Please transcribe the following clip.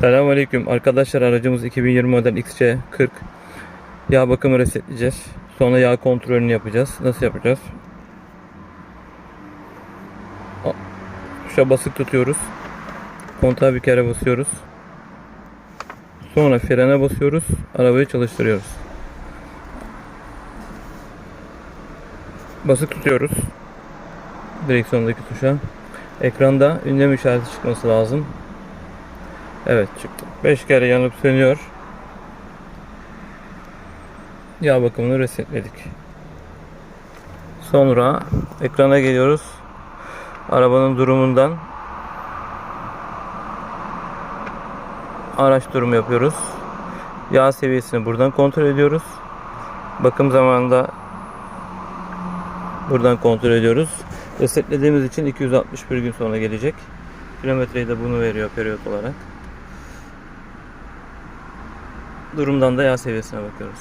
Selamünaleyküm. Arkadaşlar aracımız 2020 model XC40 yağ bakımı resetleyeceğiz. Sonra yağ kontrolünü yapacağız. Nasıl yapacağız? Tuşa basık tutuyoruz. Kontağa bir kere basıyoruz. Sonra frene basıyoruz. Arabayı çalıştırıyoruz. Basık tutuyoruz. Direksiyondaki tuşa. Ekranda ünlem işareti çıkması lazım Evet çıktı. 5 kere yanıp sönüyor. Yağ bakımını resetledik. Sonra ekrana geliyoruz. Arabanın durumundan araç durumu yapıyoruz. Yağ seviyesini buradan kontrol ediyoruz. Bakım zamanında buradan kontrol ediyoruz. Resetlediğimiz için 261 gün sonra gelecek. Kilometreyi de bunu veriyor periyot olarak. Durumdan da yağ seviyesine bakıyoruz.